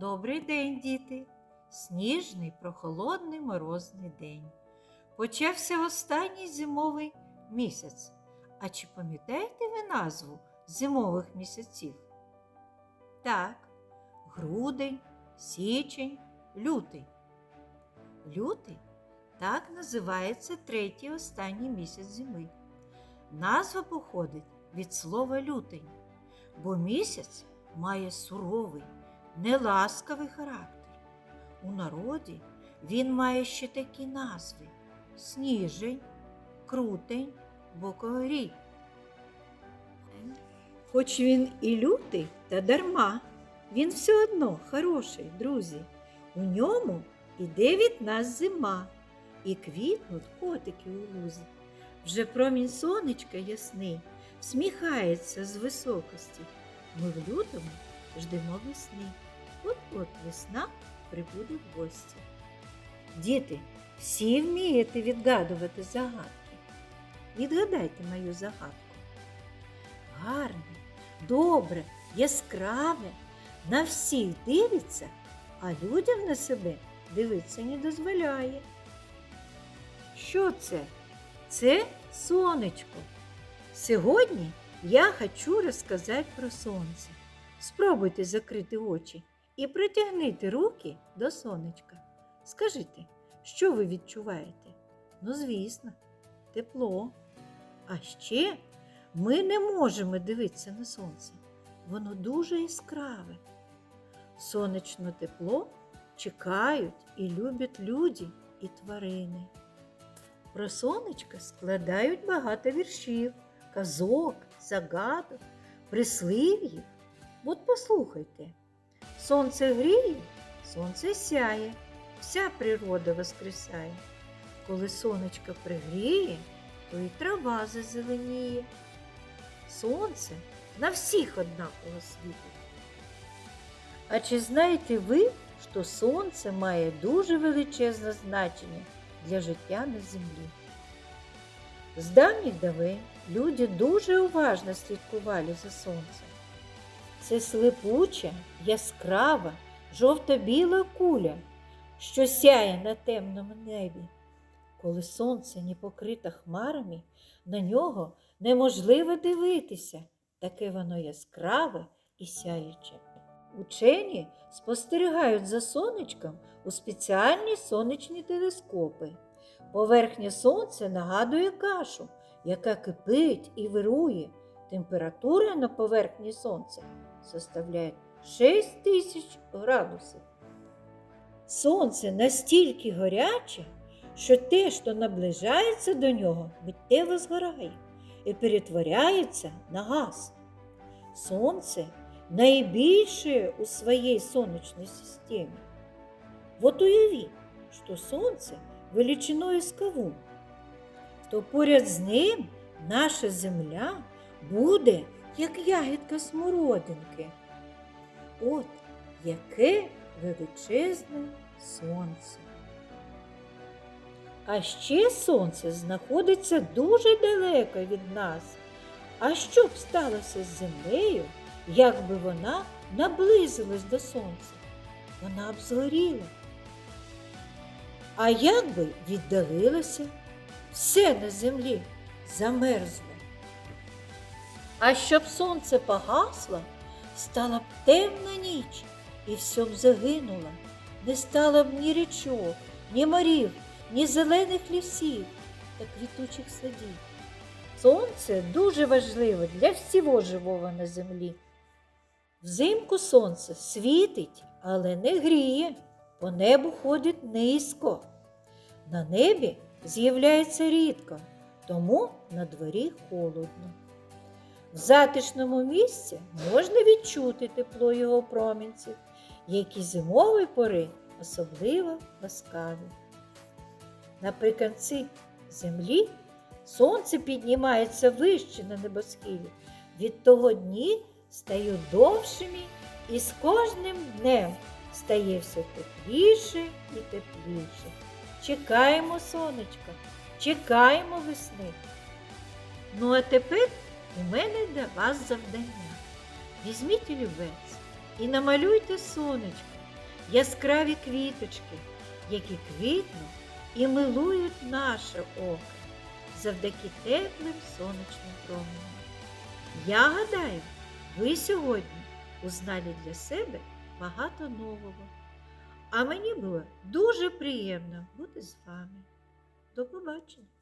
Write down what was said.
Добрий день, діти! Сніжний, прохолодний морозний день. Почався останній зимовий місяць. А чи пам'ятаєте ви назву зимових місяців? Так, грудень, січень, лютий. Лютий так називається третій останній місяць зими. Назва походить від слова лютень, бо місяць має суровий, неласкавий характер. У народі він має ще такі назви сніжень, крутень, боковий. Хоч він і лютий, та дарма, він все одно хороший, друзі. У ньому іде від нас зима, і квітнуть котики у лузі. Вже промінь сонечка ясний, всміхається з високості. Ми в лютому ждемо весни. От-от весна прибуде в гості. Діти, всі вмієте відгадувати загадки. Відгадайте мою загадку. Гарне, добре, яскраве, на всіх дивиться, а людям на себе дивитися не дозволяє. Що це? Це сонечко. Сьогодні я хочу розказати про сонце. Спробуйте закрити очі і притягнути руки до сонечка. Скажіть, що ви відчуваєте? Ну, звісно, тепло. А ще ми не можемо дивитися на сонце. Воно дуже яскраве. Сонячне тепло чекають і люблять люди і тварини. Про сонечко складають багато віршів, казок, загадок, прислів'їв. От послухайте. Сонце гріє, сонце сяє, вся природа воскресає. Коли сонечко пригріє, то і трава зазеленіє. Сонце на всіх однаково світить. А чи знаєте ви, що сонце має дуже величезне значення для життя на землі? З давніх давен люди дуже уважно слідкували за сонцем. Це слепуча, яскрава, жовто-біла куля, що сяє на темному небі. Коли сонце не покрите хмарами, на нього неможливо дивитися, таке воно яскраве і сяюче. Учені спостерігають за сонечком у спеціальні сонячні телескопи. Поверхня сонця нагадує кашу, яка кипить і вирує. Температура на поверхні сонця составляє 6 тисяч градусів. Сонце настільки гаряче, що те, що наближається до нього, миттєво згорає і перетворяється на газ. Сонце найбільше у своїй сонячній системі. От уявіть, що сонце величиною з кавун, то поряд з ним наша земля буде, як ягідка смородинки. От яке величезне сонце. А ще сонце знаходиться дуже далеко від нас. А що б сталося з землею, якби вона наблизилась до сонця? Вона б згоріла. А як би віддалилося, все на землі замерзло. А щоб сонце погасло, стала б темна ніч, і все б загинуло. Не стало б ні річок, ні морів, ні зелених лісів та квітучих садів. Сонце дуже важливе для всього живого на землі. Взимку сонце світить, але не гріє, по небу ходить низько. На небі з'являється рідко, тому на дворі холодно. В затишному місці можна відчути тепло його промінців, які зимової пори особливо ласкаві. Наприкінці землі сонце піднімається вище на небосхилі, від того дні стають довшими і з кожним днем стає все тепліше і тепліше. Чекаємо сонечка, чекаємо весни. Ну а тепер у мене для вас завдання. Візьміть олівець і намалюйте сонечко яскраві квіточки, які квітнуть і милують наше око завдяки теплим сонячним променям. Я гадаю, ви сьогодні узнали для себе багато нового. А мені було дуже приємно бути з вами. До побачення!